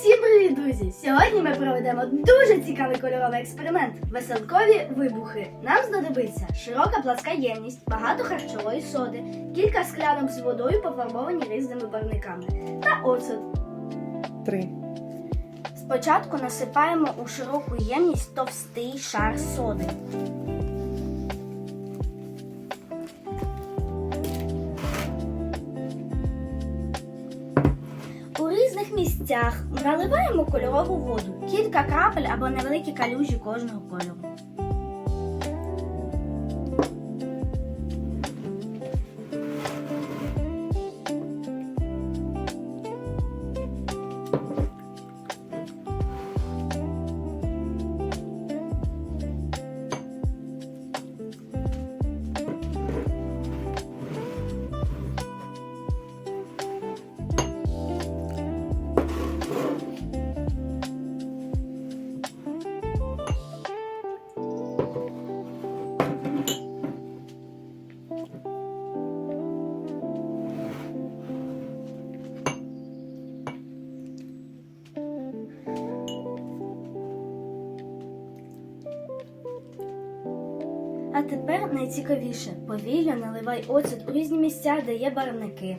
Всім привіт, друзі! Сьогодні ми проведемо дуже цікавий кольоровий експеримент веселкові вибухи. Нам знадобиться широка пласка ємність, багато харчової соди, кілька склянок з водою, пофарбовані різними барвниками та оцет. Три. Спочатку насипаємо у широку ємність товстий шар соди. Різних місцях наливаємо кольорову воду, кілька крапель або невеликі калюжі кожного кольору. А тепер найцікавіше повільно наливай оцет у різні місця, де є барвники.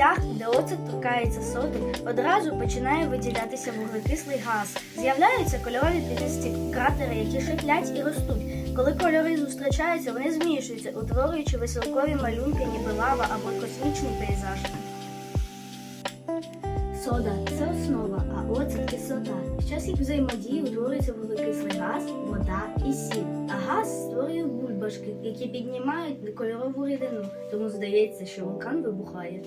Місцях, де оцет торкається соди, одразу починає виділятися вуглекислий газ. З'являються кольорові пінисті кратери, які шиплять і ростуть. Коли кольори зустрічаються, вони змішуються, утворюючи веселкові малюнки, ніби лава або космічний пейзаж. Сода це основа, а оцет кислота. Під час їх взаємодії утворюється вуглекислий газ, вода і сіль. А газ створює бульбашки, які піднімають кольорову рідину, тому здається, що вулкан вибухає.